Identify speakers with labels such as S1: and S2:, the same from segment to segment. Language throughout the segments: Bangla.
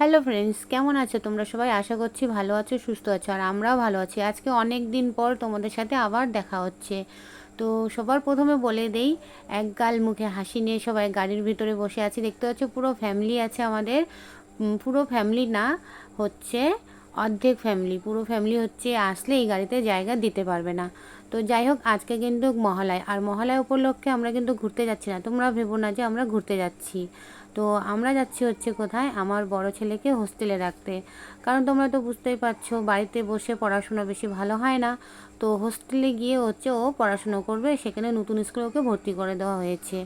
S1: হ্যালো ফ্রেন্ডস কেমন আছো? তোমরা সবাই আশা করছি ভালো আছো, সুস্থ আছো, আর আমরাও ভালো আছি। আজকে অনেক দিন পর তোমাদের সাথে আবার দেখা হচ্ছে। তো সবার প্রথমে বলে দেই, এক গাল মুখে হাসি নিয়ে সবাই গাড়ির ভিতরে বসে আছি। দেখতে পাচ্ছ পুরো ফ্যামিলি আছে আমাদের। পুরো ফ্যামিলি না, হচ্ছে অর্ধেক ফ্যামিলি পুরো ফ্যামিলি হচ্ছে আসলে এই গাড়িতে জায়গা দিতে পারবে না। তো যাই হোক, আজকে কিন্তু মহালয়। আর মহালয় উপলক্ষে আমরা কিন্তু ঘুরতে যাচ্ছি না। তোমরা ভেবো না যে আমরা ঘুরতে যাচ্ছি। তো আমরা যাচ্ছি হচ্ছে কোথায় আমার বড় ছেলেকে হোস্টেলে রাখতে। কারণ তোমরা তো বুঝতেই পারছ, বাড়িতে বসে পড়াশোনা বেশি ভালো হয় না। তো হোস্টেলে গিয়ে হচ্ছে ও পড়াশুনো করবে, সেখানে নতুন স্কুলে ওকে ভর্তি করে দেওয়া হয়েছে।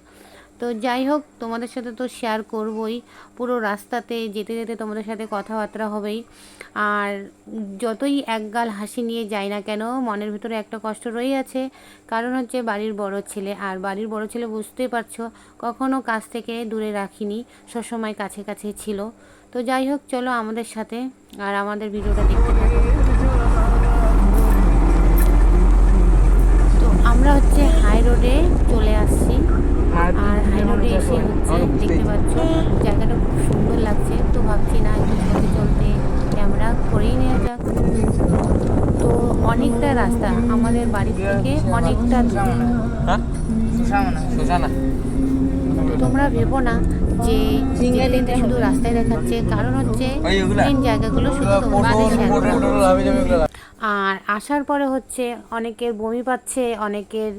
S1: তো যাই হোক, তোমাদের সাথে তো শেয়ার করবই। পুরো রাস্তাতে যেতে যেতে তোমাদের সাথে কথাবার্তা হবেই। আর যতই একগাল হাসি নিয়ে যাই না কেন, মনের ভিতরে একটা কষ্ট রয়েই আছে। কারণ হচ্ছে বাড়ির বড় ছেলে, আর বাড়ির বড় ছেলে বুঝতেই পারছ, কখনো কাছ থেকে দূরে রাখিনি, সবসময় কাছে কাছে ছিল। তো যাই হোক, চলো আমাদের সাথে, আর আমাদের ভিডিওটা দেখতে থাকো তো আমরা হচ্ছে হাই রোডে চলে আসছি আর হাই রোডে এসে হচ্ছে দেখতে পাচ্ছ জায়গাটা খুব সুন্দর লাগছে তো ভাবছি না একটু চলতে চলতে ক্যামেরা করেই নেওয়া যাক তো অনেকটা রাস্তা আমাদের বাড়ি থেকে অনেকটা দূরে।
S2: হ্যাঁ?
S1: তোমরা ভেবো না যে যেতে শুধু রাস্তায় দেখাচ্ছে কারণ হচ্ছে মেন জায়গাগুলো শুধু তোমাদের শেয়ার আর আসার পরে হচ্ছে অনেকের বমি পাচ্ছে অনেকের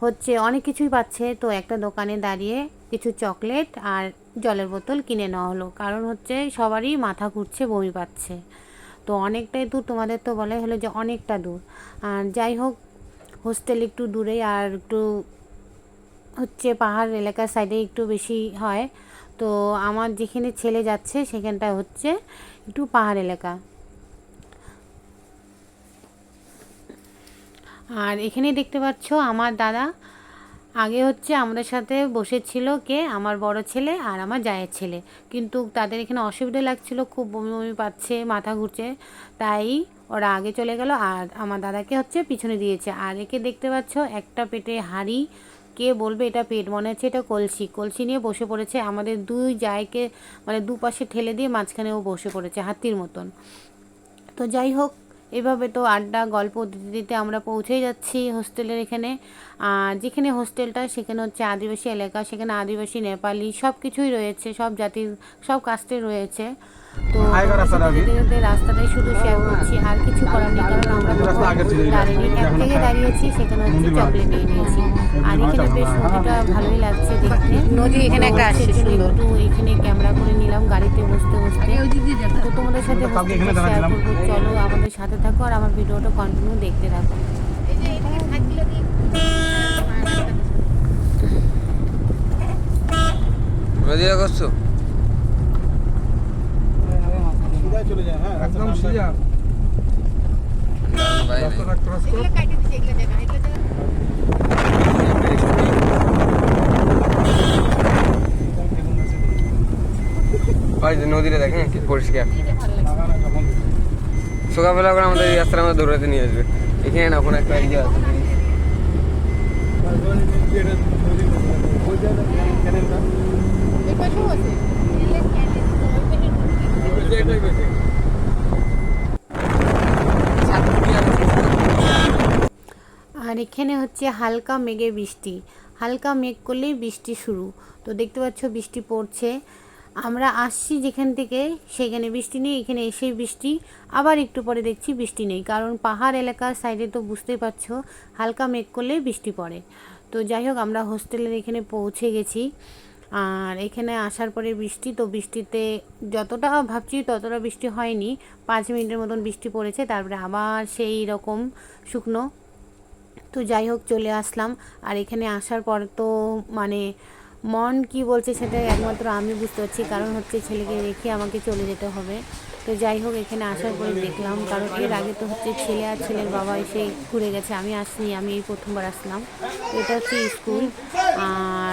S1: হচ্ছে অনেক কিছুই পাচ্ছে। তো একটা দোকানে দাঁড়িয়ে কিছু চকলেট আর জলের বোতল কিনে নেওয়া হলো। কারণ হচ্ছে সবারই মাথা ঘুরছে বমি পাচ্ছে। তো অনেকটাই দূর তোমাদের তো বলাই হলো যে অনেকটা দূর। আর যাই হোক হোস্টেল একটু দূরে আর একটু হচ্ছে পাহাড় এলাকার সাইডে একটু বেশি হয়। তো আমার যেখানে ছেলে যাচ্ছে সেখানটা হচ্ছে একটু পাহাড় এলাকা। আর এখানে দেখতে পাচ্ছ আমার দাদা আগে হচ্ছে আমাদের সাথে বসেছিল কে? আমার বড় ছেলে আর আমার জায়ের ছেলে। কিন্তু তাদের এখানে অসুবিধা লাগছিল, খুব বমি বমি পাচ্ছে, মাথা ঘুরছে। তাই ওরা আগে চলে গেল আর আমার দাদাকে হচ্ছে পিছনে দিয়েছে। আর একে দেখতে পাচ্ছ, একটা পেটে হাঁড়ি। কে বলবে এটা পেট? মনে হচ্ছে এটা কলসি। কলসি নিয়ে বসে পড়েছে। আমাদের দুই জায়কে মানে দুপাশে ঠেলে দিয়ে মাঝখানে ও বসে পড়েছে, হাতির মতন। তো যাই হোক এভাবে তো আড্ডা গল্প দিতে দিতে আমরা পৌঁছেই যাচ্ছি হোস্টেলের এখানে। আর যেখানে হোস্টেলটা সেখানে হচ্ছে আদিবাসী এলাকা সেখানে আদিবাসী নেপালি সব কিছুই রয়েছে সব জাতির সব কাস্টের রয়েছে। তো রাস্তাটাই শুধু শেয়ার করছি আর কিছু করার নেই কারণ আমরা দাঁড়িয়ে এক থেকে দাঁড়িয়েছি সেখানে হচ্ছে চকলেট নিয়ে নিয়েছি। আর এখানে বেশ নদীটা ভালোই লাগছে দেখতে।
S3: নদী এখানে একটা আসছে সুন্দর।
S1: একটু এখানে ক্যামেরা সাথে শেয়ার করব। চলো আমাদের সাথে থাকো আর আমার ভিডিওটা কন্টিনিউ দেখতে থাকো।
S2: নদীয়া করছ?
S4: সিধাই চলে যায় হ্যাঁ
S2: একদম সিজা রাস্তাটা ক্রস করো। নদীটা দেখেন কি পরিষ্কার। সকালবেলা করে আমাদের এই রাস্তার আমাদের দৌড়াতে নিয়ে আসবে। এখানে না, ওখানে একটা ইয়ে আছে
S1: আর এখানে হচ্ছে হালকা মেঘে বৃষ্টি। হালকা মেঘ করলেই বৃষ্টি শুরু। তো দেখতে পাচ্ছ বৃষ্টি পড়ছে। আমরা আসছি যেখান থেকে, সেখানে বৃষ্টি নেই, এখানে এসেই বৃষ্টি। আবার একটু পরে দেখছি বৃষ্টি নেই, কারণ পাহাড় এলাকার সাইডে তো বুঝতেই পারছ, হালকা মেঘ করলেই বৃষ্টি পড়ে। তো যাই হোক, আমরা হোস্টেলের এখানে পৌঁছে গেছি। আর এখানে আসার পরে বৃষ্টি, তো বৃষ্টিতে যতটা ভাবছি ততটা বৃষ্টি হয়নি। পাঁচ মিনিটের মতন বৃষ্টি পড়েছে, তারপরে আবার সেই রকম শুকনো। তো যাই হোক, চলে আসলাম। আর এখানে আসার পর তো মানে মন কি বলছে সেটা একমাত্র আমি বুঝতে পারছি, কারণ হচ্ছে ছেলেকে রেখে আমাকে চলে যেতে হবে। তো যাই হোক, এখানে আসার পরে দেখলাম, কারণ এর আগে তো হচ্ছে ছেলে আর ছেলের বাবা এসে ঘুরে গেছে, আমি আসিনি, আমি এই প্রথমবার আসলাম। এটা হচ্ছে স্কুল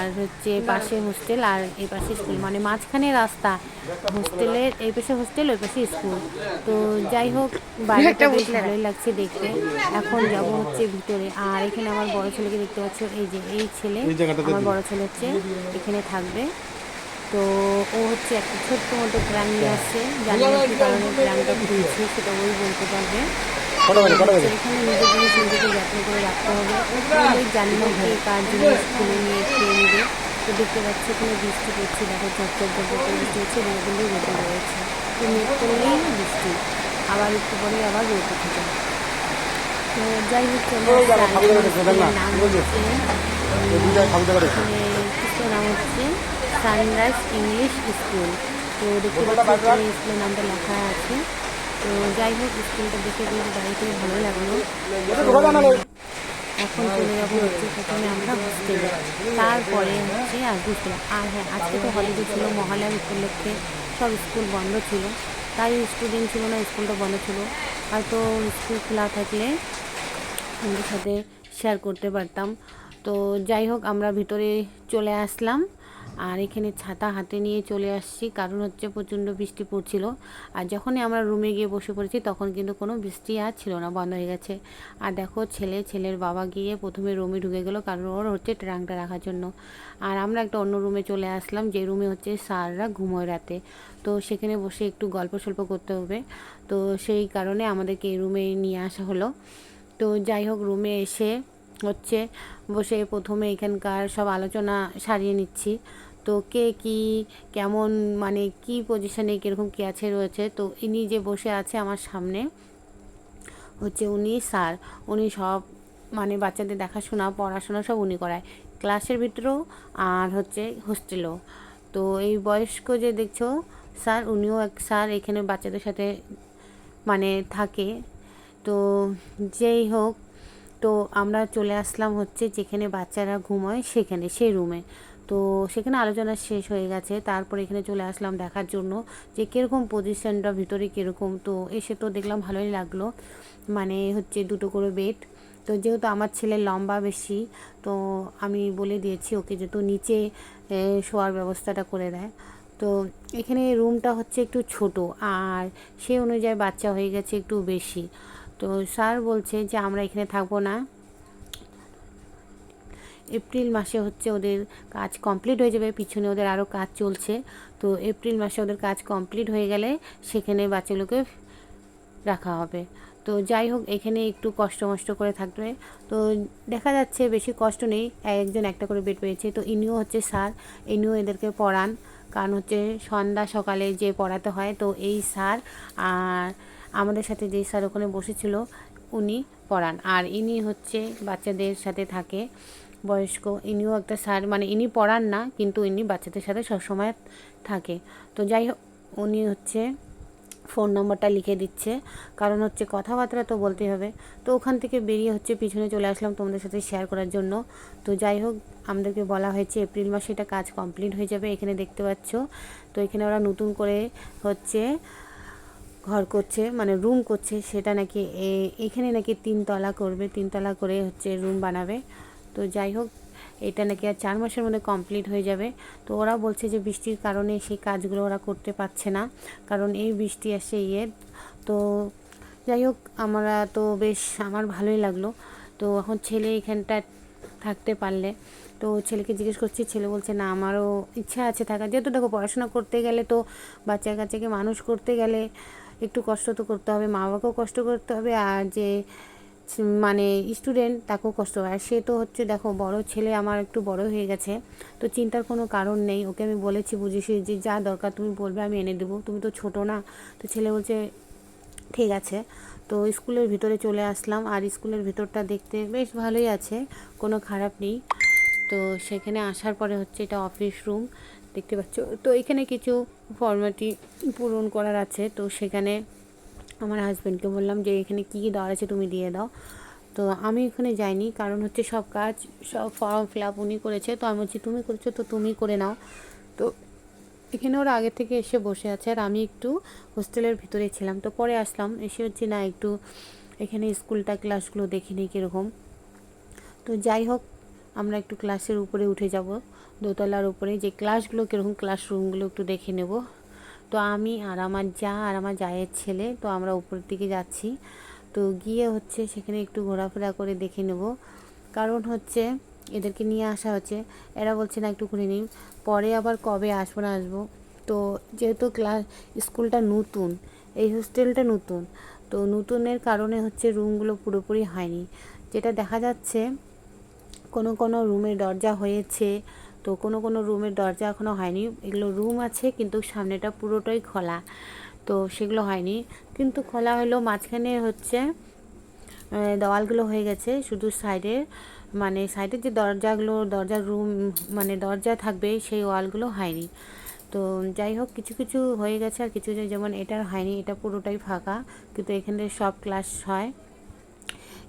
S1: আর হচ্ছে পাশে হোস্টেল আর এই পাশে স্কুল মানে মাঝখানে রাস্তা। হোস্টেলের এই পাশে হোস্টেল ওই পাশে স্কুল তো যাই হোক বাইরেটা বেশ ভালোই লাগছে দেখতে। এখন যাব হচ্ছে ভিতরে। আর এখানে আমার বড় ছেলেকে দেখতে পাচ্ছ এই যে এই ছেলে আমার বড় ছেলে হচ্ছে এখানে থাকবে। তো ও হচ্ছে একটা ছোট্ট মতো প্রাণ নিয়ে আসছে। জানি কারণে প্রাণটা খুলছে সেটা ওই বলতে পারবে। তো হচ্ছে এখানে নিজের জিনিস নিজেকে যত্ন করে রাখতে হবে ওই জানি না কে কার জিনিস খুলে নিয়ে খেয়ে নেবে। তো দেখতে পাচ্ছি এখানে বৃষ্টি পড়ছে দেখো ঝরঝর ঝরঝর বৃষ্টি হচ্ছে রোদগুলো রোদে রয়েছে। তো মেঘ করলেই বৃষ্টি আবার একটু পরে আবার রোদ উঠে যায় তো যাই হোক নাম হচ্ছে নাম হচ্ছে সানরাইজ ইংলিশ স্কুল। তো দেখতে পাচ্ছি স্কুলের নামটা লেখা আছে। তো যাই হোক স্কুলটা দেখে বেশ বাড়িতে ভালো লাগল। এখন চলে যাব হচ্ছে প্রথমে আমরা হোস্টেলে তারপরে হচ্ছে আসব স্কুলে আর হ্যাঁ আজকে তো হলিডে ছিল মহালয়া উপলক্ষে সব স্কুল বন্ধ ছিল। তাই স্টুডেন্ট ছিল না স্কুলটা বন্ধ ছিল। হয়তো স্কুল খোলা থাকলে আমাদের সাথে শেয়ার করতে পারতাম। তো যাই হোক আমরা ভিতরে চলে আসলাম। আর এখানে ছাতা হাতে নিয়ে চলে আসছি। কারণ হচ্ছে প্রচণ্ড বৃষ্টি পড়ছিল। আর যখনই আমরা রুমে গিয়ে বসে পড়েছি, তখন কিন্তু কোনো বৃষ্টি আর ছিল না, বন্ধ হয়ে গেছে। আর দেখো, ছেলে, ছেলের বাবা গিয়ে প্রথমে রুমে ঢুকে গেলো, কারণ ওর হচ্ছে ট্রাঙ্কটা রাখার জন্য। আর আমরা একটা অন্য রুমে চলে আসলাম, যে রুমে হচ্ছে স্যাররা ঘুমোয় রাতে। তো সেখানে বসে একটু গল্প সল্প করতে হবে। তো সেই কারণে আমাদেরকে এই রুমে নিয়ে আসা হলো। তো যাই হোক রুমে এসে হচ্ছে বসে প্রথমে এখানকার সব আলোচনা সারিয়ে নিচ্ছি। তো কে কি, কেমন মানে কি পজিশনে কীরকম কে আছে রয়েছে? তো ইনি যে বসে আছে আমার সামনে হচ্ছে উনি স্যার। উনি সব মানে বাচ্চাদের দেখাশোনা, পড়াশোনা সব উনি করায়। ক্লাসের ভিতরেও আর হচ্ছে হোস্টেলেও তো এই বয়স্ক যে দেখছ, স্যার উনিও এক, স্যার এখানে বাচ্চাদের সাথে মানে থাকে। তো যেই হোক, তো আমরা চলে আসলাম হচ্ছে যেখানে বাচ্চারা ঘুমোয় সেখানে, সেই রুমে তো সেখানে আলোচনা শেষ হয়ে গেছে। তারপর এখানে চলে আসলাম দেখার জন্য যে কীরকম পজিশনটা ভিতরে কীরকম। তো এসে তো দেখলাম ভালোই লাগল। মানে হচ্ছে দুটো করে বেড তো যেহেতু আমার ছেলে লম্বা বেশি, তো আমি বলে দিয়েছি ওকে যেহেতু নিচে শোয়ার ব্যবস্থাটা করে দেয়। তো এখানে রুমটা হচ্ছে একটু ছোট আর সেই অনুযায়ী বাচ্চা হয়ে গেছে একটু বেশি। তো স্যার বলছে যে আমরা এখানে থাকব না। এপ্রিল মাসে হচ্ছে ওদের কাজ কমপ্লিট হয়ে যাবে, পিছনে ওদের আরও কাজ চলছে। তো এপ্রিল মাসে ওদের কাজ কমপ্লিট হয়ে গেলে সেখানে বাচ্চাগুলোকে রাখা হবে। তো যাই হোক, এখানে একটু কষ্ট মষ্ট করে থাকবে। তো দেখা যাচ্ছে বেশি কষ্ট নেই, একজন একটা করে বেড পেয়েছে। তো ইনিও হচ্ছে স্যার ইনিও এদেরকে পড়ান। কারণ হচ্ছে সন্ধ্যা সকালে যে পড়াতে হয়, তো এই স্যার আর আমাদের সাথে যেই স্যার ওখানে বসেছিল, উনি পড়ান। আর ইনি হচ্ছে বাচ্চাদের সাথে থাকে। বয়স্ক। ইনিও একটা স্যার মানে ইনি পড়ান না, কিন্তু ইনি বাচ্চাদের সাথে সবসময় থাকে। তো যাই হোক, উনি হচ্ছে ফোন নম্বরটা লিখে দিচ্ছে। কারণ হচ্ছে কথাবার্তা তো বলতে হবে। তো ওখান থেকে বেরিয়ে হচ্ছে পিছনে চলে আসলাম তোমাদের সাথে শেয়ার করার জন্য। তো যাই হোক, আমাদেরকে বলা হয়েছে এপ্রিল মাসে এটা কাজ কমপ্লিট হয়ে যাবে এখানে দেখতে পাচ্ছ। তো এখানে ওরা নতুন করে হচ্ছে ঘর করছে মানে রুম করছে। সেটা নাকি এখানে নাকি তিনতলা করবে, তিনতলা করে হচ্ছে রুম বানাবে। তো যাই হোক, এটা নাকি আর চার মাসের মধ্যে কমপ্লিট হয়ে যাবে। তো ওরা বলছে যে বৃষ্টির কারণে সেই কাজগুলো ওরা করতে পারছে না, কারণ এই বৃষ্টি আসে ইয়ে তো যাই হোক, আমরা তো বেশ, আমার ভালোই লাগল। তো এখন ছেলে এখানটা থাকতে পারলে, তো ছেলেকে জিজ্ঞেস করছি, ছেলে বলছে, না, আমারও ইচ্ছা আছে থাকার। যেহেতু দেখো, পড়াশোনা করতে গেলে তো বাচ্চা কাচ্চাকে মানুষ করতে গেলে একটু কষ্ট তো করতে হবে মা বাবাকেও কষ্ট করতে হবে, আর যে মানে স্টুডেন্ট তাকেও কষ্ট হয়। সে তো হচ্ছে দেখো, বড় ছেলে, আমার একটু বড় হয়ে গেছে। তো চিন্তার কোনো কারণ নেই, ওকে আমি বলেছি বুঝেছি যে যা দরকার তুমি বলবে, আমি এনে দেবো। তুমি তো ছোট না, তো ছেলে বলছে, ঠিক আছে। তো স্কুলের ভিতরে চলে আসলাম, আর স্কুলের ভিতরটা দেখতে বেশ ভালোই আছে, কোনো খারাপ নেই। তো সেখানে আসার পরে হচ্ছে এটা অফিস রুম দেখতে পাচ্ছ। তো এখানে কিছু ফর্মালিটি পূরণ করার আছে, তো সেখানে আমার হাজব্যান্ডকে বললাম যে, এখানে কী কী দেওয়ার আছে তুমি দিয়ে দাও। তো আমি ওখানে যাইনি, কারণ হচ্ছে সব কাজ, সব ফর্ম ফিল আপ উনি করেছে। তো আমি বলছি, তুমি করেছ তো তুমি করে নাও। তো এখানে ওরা আগে থেকে এসে বসে আছে, আর আমি একটু হোস্টেলের ভিতরে ছিলাম। তো পরে আসলাম, এসে হচ্ছে না, একটু এখানে স্কুলটা ক্লাসগুলো দেখে নিই কীরকম। তো যাই হোক, আমরা একটু ক্লাসের উপরে উঠে যাব, দোতলার উপরে। যে ক্লাসগুলো কীরকম ক্লাসরুমগুলো একটু দেখে নেব। তো আমি আর আমার যা আর আমার জায়ের ছেলে, তো আমরা উপরের দিকে যাচ্ছি। তো গিয়ে হচ্ছে সেখানে একটু ঘোরাফেরা করে দেখে নেব। কারণ হচ্ছে এদেরকে নিয়ে আসা হচ্ছে। এরা বলছে, না, একটু ঘুরে নিই। পরে আবার কবে আসব না আসব? তো যেহেতু ক্লাস স্কুলটা নতুন, এই হোস্টেলটা নতুন, তো নতুনের কারণে হচ্ছে রুমগুলো পুরোপুরি হয়নি। যেটা দেখা যাচ্ছে, কোনো কোনো রুমের দরজা হয়েছে তো কোনো কোনো রুমের দরজা এখনও হয়নি। এগুলো রুম আছে কিন্তু সামনেটা পুরোটাই খোলা। তো সেগুলো হয়নি। কিন্তু খোলা হলো মাঝখানে হচ্ছে দেওয়ালগুলো হয়ে গেছে শুধু সাইডে মানে সাইডের যে দরজাগুলো দরজার রুম মানে দরজা থাকবে সেই ওয়ালগুলো হয়নি। তো যাই হোক, কিছু কিছু হয়ে গেছে আর কিছু কিছু, যেমন এটা হয়নি, এটা পুরোটাই ফাঁকা। কিন্তু এখানে সব ক্লাস হয়।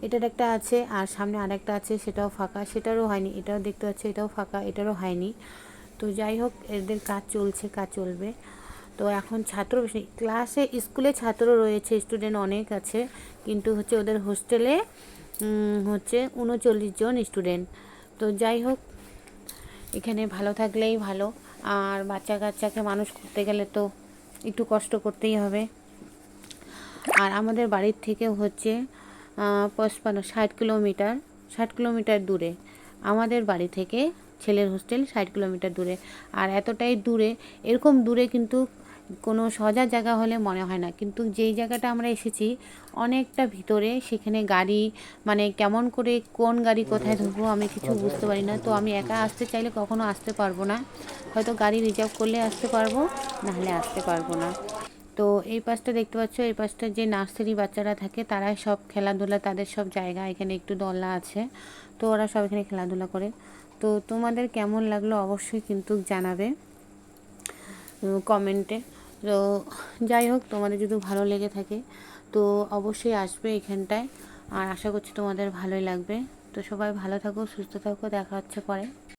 S1: এটার একটা আছে, আর সামনে আরেকটা আছে, সেটাও ফাঁকা। সেটারও হয়নি, এটাও দেখতে পাচ্ছি, এটাও ফাঁকা, এটারও হয়নি। তো যাই হোক, এদের কাজ চলছে, কাজ চলবে। তো এখন ছাত্র বেশি ক্লাসে স্কুলে ছাত্র রয়েছে স্টুডেন্ট অনেক আছে, কিন্তু হচ্ছে ওদের হোস্টেলে হচ্ছে উনচল্লিশ জন স্টুডেন্ট তো যাই হোক, এখানে ভালো থাকলেই ভালো, আর বাচ্চা কাচ্চাকে মানুষ করতে গেলে তো একটু কষ্ট করতেই হবে। আর আমাদের বাড়ির থেকে হচ্ছে পঁচপান্ন ষাট কিলোমিটার ষাট কিলোমিটার দূরে। আমাদের বাড়ি থেকে ছেলের হোস্টেল ষাট কিলোমিটার দূরে। আর এতটাই দূরে, এরকম দূরে কিন্তু কোনো সজার জায়গা হলে মনে হয় না। কিন্তু যেই জায়গাটা আমরা এসেছি, অনেকটা ভিতরে, সেখানে গাড়ি মানে কেমন করে, কোন গাড়ি কোথায় ধরবো আমি কিছু বুঝতে পারি না। তো আমি একা আসতে চাইলে কখনো আসতে পারব না। হয়তো গাড়ি রিজার্ভ করলে আসতে পারব, নাহলে আসতে পারব না। তো এই পাশটা দেখতে পাচ্ছ, এই পাশটা যে নার্সারি বাচ্চারা থাকে তারাই সব খেলাধুলা, তাদের সব জায়গা, এখানে একটু দোলনা আছে। তো ওরা সব এখানে খেলাধুলা করে। তো তোমাদের কেমন লাগল অবশ্যই কিন্তু জানাবে কমেন্টে। তো যাই হোক, তোমাদের যদি ভালো লেগে থাকে, তো অবশ্যই আসবে এখানটায়। আর আশা করছি তোমাদের ভালোই লাগবে। তো সবাই ভালো থাকো, সুস্থ থাকো, দেখা হচ্ছে পরে।